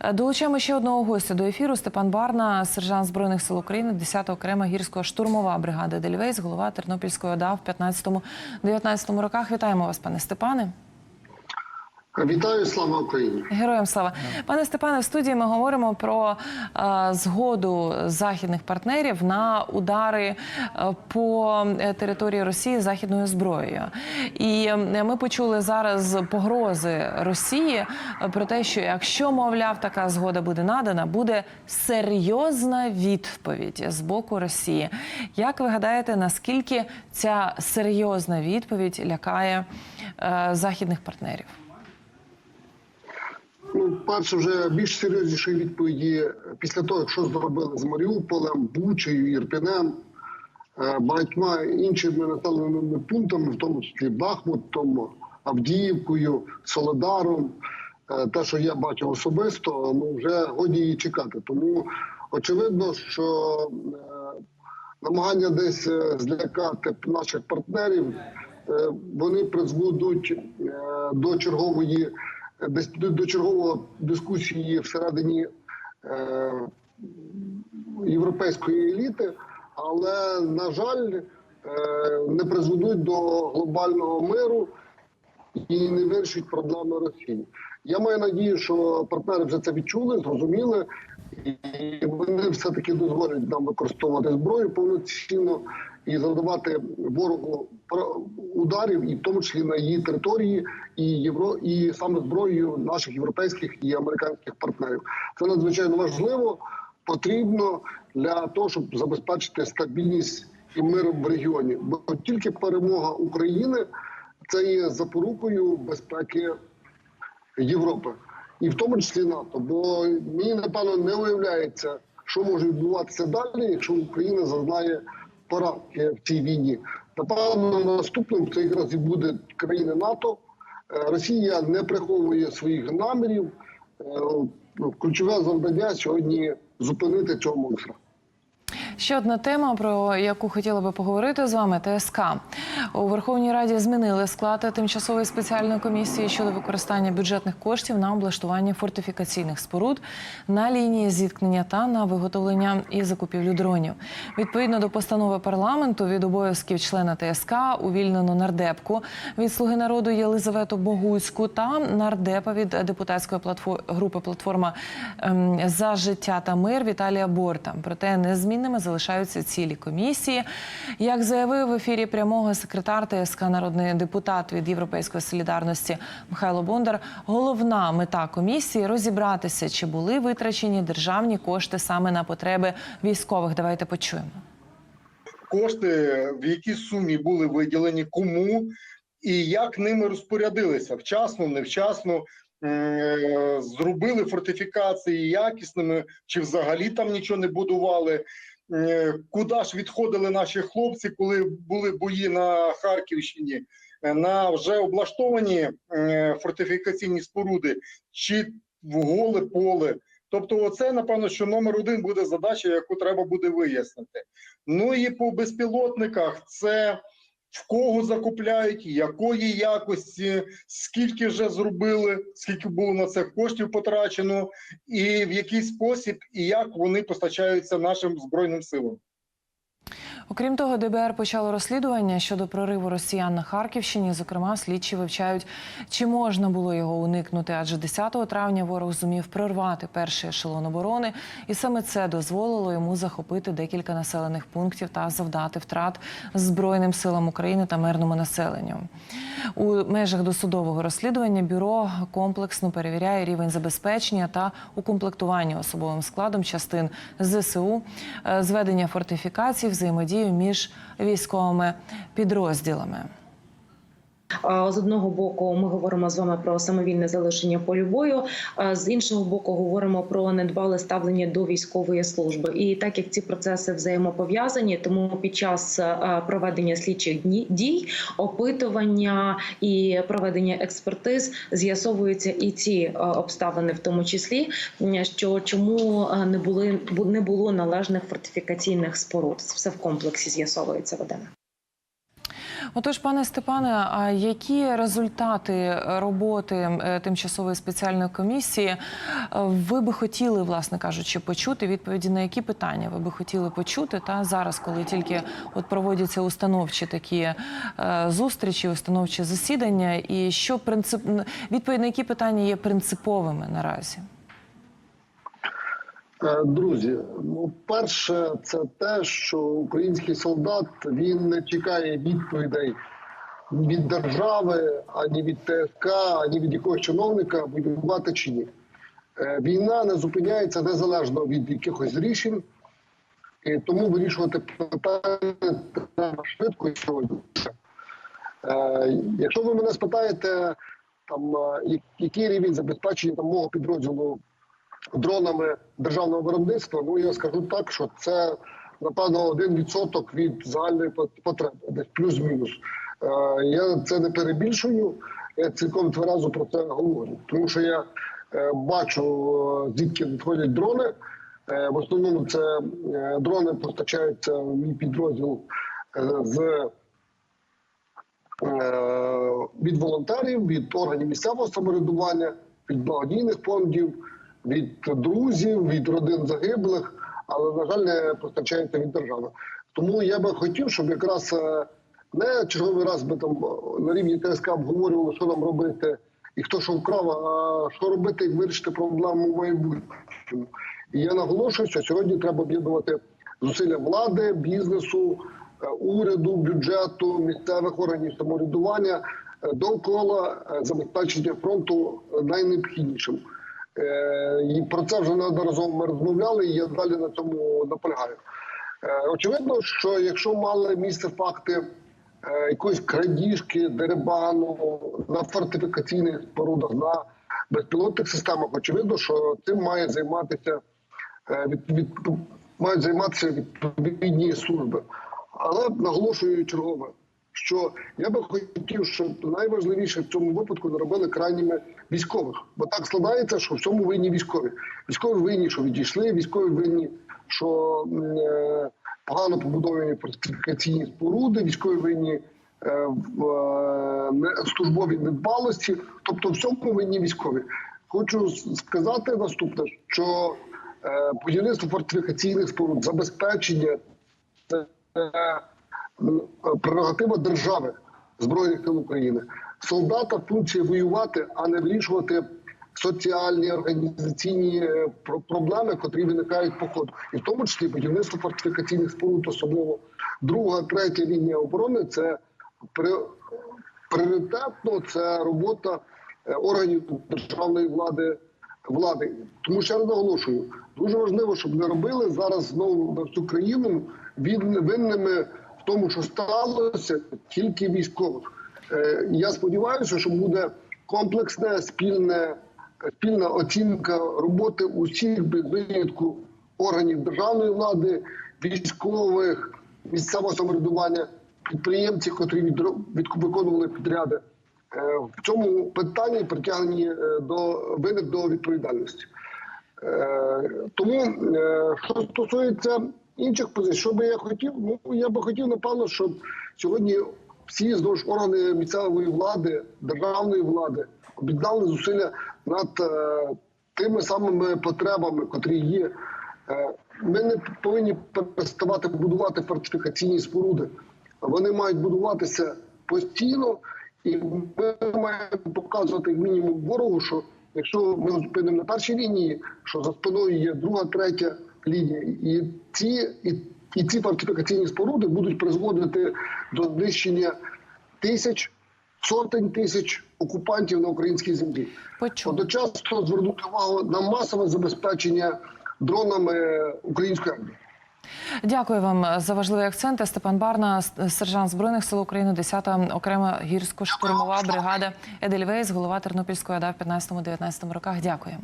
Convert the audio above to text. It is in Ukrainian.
Е, Долучаємо ще одного гостя до ефіру. Степан Барна, сержант збройних сил України, 10-го окрема гірського штурмова бригада Дельвейс, голова Тернопільської ОДА в 15-19 роках. Вітаємо вас, пане Степане. Вітаю, слава Україні! Героям слава пане Степане. В студії ми говоримо про е, згоду західних партнерів на удари е, по е, території Росії західною зброєю. І е, ми почули зараз погрози Росії про те, що якщо мовляв така згода буде надана, буде серйозна відповідь з боку Росії. Як ви гадаєте, наскільки ця серйозна відповідь лякає е, західних партнерів? Перше, вже більш серйозніші відповіді після того, що зробили з Маріуполем, Бучею, Ірпінем, е, багатьма іншими населеними пунктами, в тому числі Бахмутом, Авдіївкою, Солодаром. Е, Те, що я бачив особисто, ну вже годі її чекати. Тому очевидно, що е, намагання десь злякати наших партнерів, вони призведуть до чергової до, до чергової дискусії всередині е, європейської еліти, але на жаль, е, не призведуть до глобального миру і не вирішить проблеми Росії. Я маю надію, що партнери вже це відчули, зрозуміли, і вони все таки дозволять нам використовувати зброю повноцінно і завдавати ворогу ударів, і в тому числі на її території, і євро, і саме зброєю наших європейських і американських партнерів. Це надзвичайно важливо, потрібно для того, щоб забезпечити стабільність і мир в регіоні. Бо тільки перемога України це є запорукою безпеки Європи, і в тому числі НАТО. Бо мені напевно не уявляється, що може відбуватися далі, якщо Україна зазнає поразки в цій війні. Напевно, наступним це якраз і буде країни НАТО. Е, Росія не приховує своїх намірів. Е, ну, Ключове завдання сьогодні зупинити цього монстра. Ще одна тема, про яку хотіла би поговорити з вами, ТСК. У Верховній Раді змінили склад тимчасової спеціальної комісії щодо використання бюджетних коштів на облаштування фортифікаційних споруд на лінії зіткнення та на виготовлення і закупівлю дронів. Відповідно до постанови парламенту від обов'язків члена ТСК увільнено нардепку від слуги народу Єлизавету Богуцьку та нардепа від депутатської платфо- групи платформа ем, за життя та мир Віталія Борта. Проте незмінними залишаються цілі комісії. Як заявив в ефірі прямого секретар ТСК народний депутат від Європейської солідарності Михайло Бондар, головна мета комісії розібратися, чи були витрачені державні кошти саме на потреби військових. Давайте почуємо. кошти в якій сумі були виділені, кому і як ними розпорядилися вчасно, невчасно. е, Зробили фортифікації якісними, чи взагалі там нічого не будували. Е, Куди ж відходили наші хлопці, коли були бої на Харківщині, Е, на вже облаштовані е, фортифікаційні споруди, чи в голе поле. Тобто, це напевно, що номер один буде задача, яку треба буде вияснити. Ну і по безпілотниках це в кого закупляють, якої якості, скільки вже зробили, скільки було на це коштів потрачено, і в який спосіб і як вони постачаються нашим збройним силам. Окрім того, ДБР почало розслідування щодо прориву росіян на Харківщині. Зокрема, слідчі вивчають, чи можна було його уникнути, адже 10 травня ворог зумів прорвати перший ешелон оборони, і саме це дозволило йому захопити декілька населених пунктів та завдати втрат збройним силам України та мирному населенню. У межах досудового розслідування бюро комплексно перевіряє рівень забезпечення та укомплектування особовим складом частин ЗСУ, е, зведення фортифікацій, взаємодію між військовими підрозділами. З одного боку, ми говоримо з вами про самовільне залишення полю бою. а З іншого боку, говоримо про недбале ставлення до військової служби. І так як ці процеси взаємопов'язані, тому під час проведення слідчих дій, опитування і проведення експертиз з'ясовуються і ці обставини, в тому числі, що чому не були бу- не було належних фортифікаційних споруд. Все в комплексі з'ясовується Вадиме. Отож, пане Степане, а які результати роботи е, тимчасової спеціальної комісії е, ви би хотіли, власне кажучи, почути? Відповіді на які питання ви би хотіли почути? Та зараз, коли тільки от проводяться установчі такі е, зустрічі, установчі засідання, і що принцип відповідь на які питання є принциповими наразі? Е, Друзі, ну перше, це те, що український солдат він не чекає відповідей від держави, ані від ТСК, ані від якогось чиновника воювати чи ні. Е, Війна не зупиняється незалежно від якихось рішень, і тому вирішувати питання треба швидко і сьогодні. Е, Якщо ви мене спитаєте, там який рівень забезпечення там, мого підрозділу дронами державного виробництва, ну я скажу так, що це напевно один відсоток від загальної пот- потреби, десь плюс-мінус. Е, Я це не перебільшую, я цілком тверезо про це говорю, тому що я е, бачу е, звідки надходять дрони. В основному це дрони постачаються в мій підрозділ з від волонтерів, від органів місцевого самоврядування, від благодійних фондів, від друзів, від родин загиблих, але на жаль, не постачається від держави. Тому я би хотів, щоб якраз е, не черговий раз би там е, на рівні ТСК обговорювали, що нам робити і хто що вкрав, а що робити, як вирішити проблему майбутньому. І я наголошую, що сьогодні треба об'єднувати зусилля влади, бізнесу, е, уряду, бюджету, місцевих органів самоврядування довкола забезпечення фронту найнеобхіднішим. Е, І про це вже неодноразово ми розмовляли, і я далі на цьому наполягаю. Е, Очевидно, що якщо мали місце факти е, якоїсь крадіжки, дерибану на фортифікаційних спорудах, на безпілотних системах, очевидно, що цим має займатися від, від, мають займатися відповідні служби. Але наголошую чергове, що я би хотів, щоб найважливіше в цьому випадку не робили крайніми військових, бо так складається, що в цьому винні військові. Військові винні, що відійшли, військові винні, що е, погано побудовані фортифікаційні споруди, військові винні е, в е, службовій недбалості. Тобто, в цьому винні військові. Хочу сказати наступне, що е, будівництво фортифікаційних споруд, забезпечення е, прерогатива держави збройних сил України. Солдата функція воювати, а не вирішувати соціальні організаційні е, про- проблеми, котрі виникають по ходу, і в тому числі будівництво фортифікаційних споруд, особливо друга, третя лінія оборони це пріоритетно. Це робота е, органів державної влади. Влади, тому ще раз наголошую, дуже важливо, щоб не робили зараз знову на всю країну від- винними тому, що сталося тільки військових. Е, Я сподіваюся, що буде комплексне спільне спільна оцінка роботи усіх без винятку органів державної влади, військових, місцевого самоврядування, підприємців, котрі від, виконували підряди. Е, В цьому питанні притягнені е, до виник до відповідальності. Тому, що стосується інших позицій, що би я хотів, ну я би хотів, напевно, щоб сьогодні всі знову ж органи місцевої влади, державної влади об'єднали зусилля над е, тими самими потребами, котрі є. Е, Ми не повинні переставати будувати фортифікаційні споруди. Вони мають будуватися постійно, і ми маємо показувати мінімум ворогу, що якщо ми зупинимо на першій лінії, що за спиною є друга, третя лінія, і ці і, і ці фортифікаційні споруди будуть призводити до знищення тисяч, сотень тисяч окупантів на українській землі. Почув. Одночасно звернути увагу на масове забезпечення дронами української армії. Дякую вам за важливі акценти. Степан Барна, сержант збройних сил України, 10-та окрема гірсько-штурмова бригада Едельвейс, голова Тернопільської ОДА в 15-19 роках. Дякуємо.